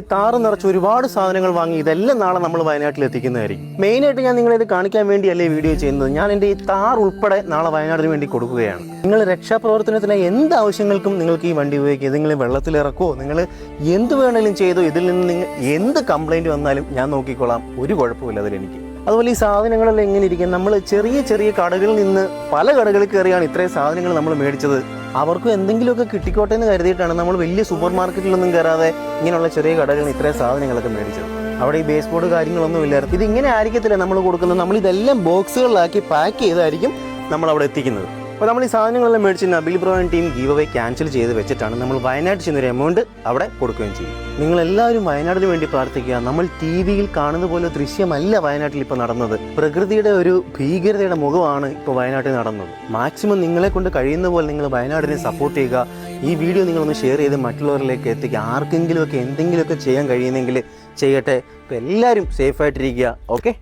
ഈ താറ് നിറച്ച് ഒരുപാട് സാധനങ്ങൾ വാങ്ങി ഇതെല്ലാം നാളെ നമ്മൾ വയനാട്ടിൽ എത്തിക്കുന്നതായിരിക്കും. മെയിനായിട്ട് ഞാൻ നിങ്ങളെ ഇത് കാണിക്കാൻ വേണ്ടിയല്ലേ വീഡിയോ ചെയ്യുന്നത്? ഞാൻ എന്റെ ഈ താർ ഉൾപ്പെടെ നാളെ വയനാടിന് വേണ്ടി കൊടുക്കുകയാണ്. നിങ്ങൾ രക്ഷാപ്രവർത്തനത്തിന് എന്ത് ആവശ്യങ്ങൾക്കും നിങ്ങൾക്ക് ഈ വണ്ടി ഉപയോഗിക്കുക വെള്ളത്തിൽ ഇറക്കുമോ നിങ്ങൾ എന്ത് വേണമെങ്കിലും ചെയ്തോ? ഇതിൽ നിന്ന് നിങ്ങൾ എന്ത് കംപ്ലൈന്റ് വന്നാലും ഞാൻ നോക്കിക്കോളാം. ഒരു കുഴപ്പമില്ല അതിലെനിക്ക് അതുപോലെ ഈ സാധനങ്ങളെല്ലാം എങ്ങനെ ഇരിക്കും? നമ്മൾ ചെറിയ ചെറിയ കടകളിൽ നിന്ന് പല കടകളിൽ കയറിയാണ് ഇത്രയും സാധനങ്ങൾ നമ്മൾ മേടിച്ചത്. അവർക്കും എന്തെങ്കിലുമൊക്കെ കിട്ടിക്കോട്ടെ എന്ന് കരുതിയിട്ടാണ് നമ്മൾ വലിയ സൂപ്പർ മാർക്കറ്റിലൊന്നും കയറാതെ ഇങ്ങനെയുള്ള ചെറിയ കടകളിൽ ഇത്രയും സാധനങ്ങളൊക്കെ മേടിച്ചത്. അവിടെ ഈ ബേസ് ബോർഡ് കാര്യങ്ങളൊന്നും ഇല്ലായിരുന്നു ഇത് ഇങ്ങനെ ആയിരിക്കത്തില്ല നമ്മൾ കൊടുക്കുന്നത്. നമ്മൾ ഇതെല്ലാം ബോക്സുകളിലാക്കി പാക്ക് ചെയ്തായിരിക്കും നമ്മൾ അവിടെ എത്തിക്കുന്നത്. അപ്പോൾ നമ്മൾ ഈ സാധനങ്ങളെല്ലാം മേടിച്ച് നബിൽ ബ്രോൻ ടീം ഗീവ് അവേ ക്യാൻസൽ ചെയ്ത് വെച്ചിട്ടാണ് നമ്മൾ വയനാട് ചെന്നൊരു എമൗണ്ട് അവിടെ കൊടുക്കുകയും ചെയ്യും. നിങ്ങൾ എല്ലാവരും വയനാടിന് വേണ്ടി പ്രാർത്ഥിക്കുക. നമ്മൾ ടി വിയിൽ കാണുന്ന പോലെ ദൃശ്യമല്ല വയനാട്ടിൽ ഇപ്പോൾ നടന്നത്. പ്രകൃതിയുടെ ഒരു ഭീകരതയുടെ മുഖമാണ് ഇപ്പോൾ വയനാട്ടിൽ നടന്നത്. മാക്സിമം നിങ്ങളെ കൊണ്ട് കഴിയുന്ന പോലെ നിങ്ങൾ വയനാടിനെ സപ്പോർട്ട് ചെയ്യുക. ഈ വീഡിയോ നിങ്ങളൊന്ന് ഷെയർ ചെയ്ത് മറ്റുള്ളവരിലേക്ക് എത്തിക്കുക. ആർക്കെങ്കിലുമൊക്കെ എന്തെങ്കിലുമൊക്കെ ചെയ്യാൻ കഴിയുന്നെങ്കിൽ ചെയ്യട്ടെ. അപ്പോൾ എല്ലാവരും സേഫായിട്ടിരിക്കുക ഓക്കെ